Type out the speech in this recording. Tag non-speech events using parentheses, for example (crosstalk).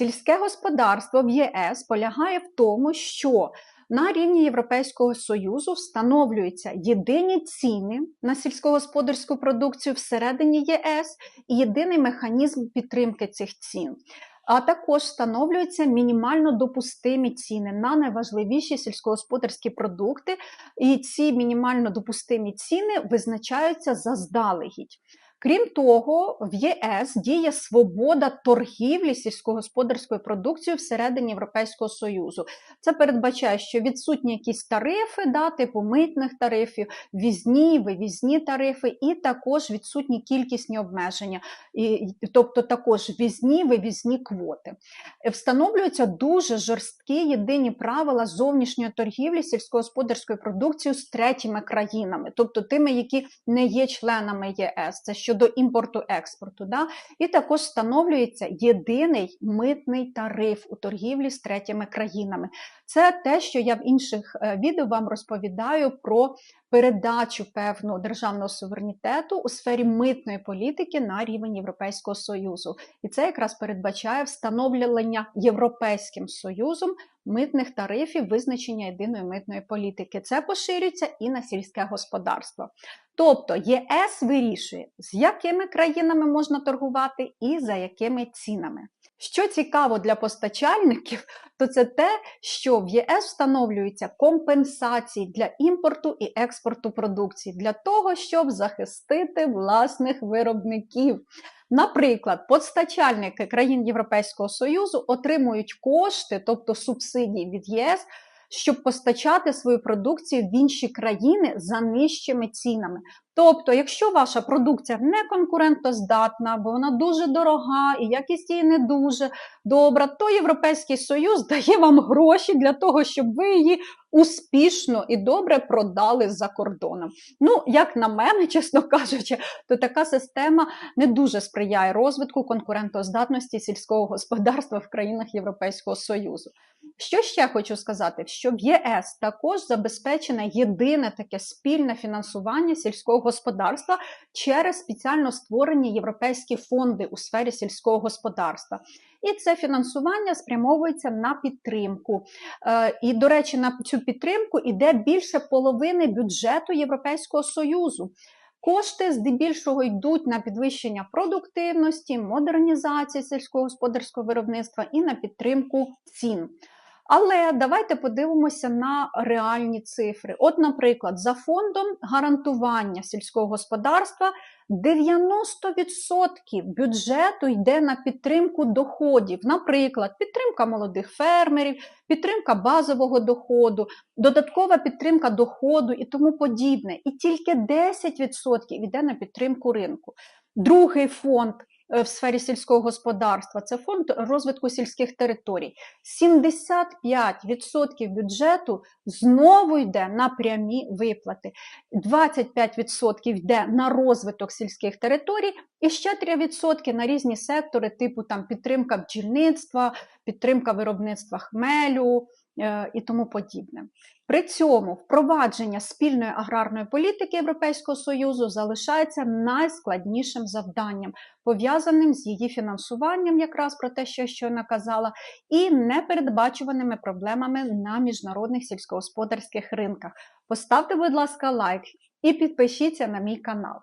Сільське господарство в ЄС полягає в тому, що на рівні Європейського Союзу встановлюються єдині ціни на сільськогосподарську продукцію всередині ЄС і єдиний механізм підтримки цих цін. А також встановлюються мінімально допустимі ціни на найважливіші сільськогосподарські продукти, і ці мінімально допустимі ціни визначаються заздалегідь. Крім того, в ЄС діє свобода торгівлі сільськогосподарською продукцією всередині Європейського Союзу. Це передбачає, що відсутні якісь тарифи, да, типу митних тарифів, візні, вивізні тарифи, і також відсутні кількісні обмеження, і, тобто також візні, вивізні квоти. Встановлюються дуже жорсткі єдині правила зовнішньої торгівлі сільськогосподарською продукцією з третіми країнами, тобто тими, які не є членами ЄС. Це щодо імпорту-експорту. Да? І також встановлюється єдиний митний тариф у торгівлі з третіми країнами. Це те, що я в інших е, відео вам розповідаю про передачу певного державного суверенітету у сфері митної політики на рівень Європейського Союзу. І це якраз передбачає встановлення Європейським Союзом митних тарифів визначення єдиної митної політики. Це поширюється і на сільське господарство. Тобто ЄС вирішує, з якими країнами можна торгувати і за якими цінами. Що цікаво для постачальників, то це те, що в ЄС встановлюються компенсації для імпорту і експорту продукції для того, щоб захистити власних виробників. Наприклад, постачальники країн Європейського Союзу отримують кошти, тобто субсидії від ЄС щоб постачати свою продукцію в інші країни за нижчими цінами. Тобто, якщо ваша продукція не конкурентоздатна, бо вона дуже дорога і якість її не дуже добра, то Європейський Союз дає вам гроші для того, щоб ви її успішно і добре продали за кордоном. Ну, як на мене, (laughs) чесно кажучи, то така система не дуже сприяє розвитку конкурентоздатності сільського господарства в країнах Європейського Союзу. Що ще хочу сказати? Що в ЄС також забезпечене єдине таке спільне фінансування сільського господарства через спеціально створені європейські фонди у сфері сільського господарства. І це фінансування спрямовується на підтримку. Е, і, до речі, на цю підтримку йде більше половини бюджету Європейського Союзу. Кошти здебільшого йдуть на підвищення продуктивності, модернізації сільськогосподарського виробництва і на підтримку цін. Але давайте подивимося на реальні цифри. От, наприклад, за фондом гарантування сільського господарства 90% бюджету йде на підтримку доходів. Наприклад, підтримка молодих фермерів, підтримка базового доходу, додаткова підтримка доходу і тому подібне. І тільки 10% йде на підтримку ринку. Другий фонд в сфері сільського господарства, це фонд розвитку сільських територій. 75% бюджету знову йде на прямі виплати, 25% йде на розвиток сільських територій, і ще 3% на різні сектори, типу там підтримка бджільництва, підтримка виробництва хмелю. Е, і тому подібне. При цьому впровадження спільної аграрної політики Європейського Союзу залишається найскладнішим завданням, пов'язаним з її фінансуванням, якраз про те, що я щойно казала, і непередбачуваними проблемами на міжнародних сільськогосподарських ринках. Поставте, будь ласка, лайк і підпишіться на мій канал.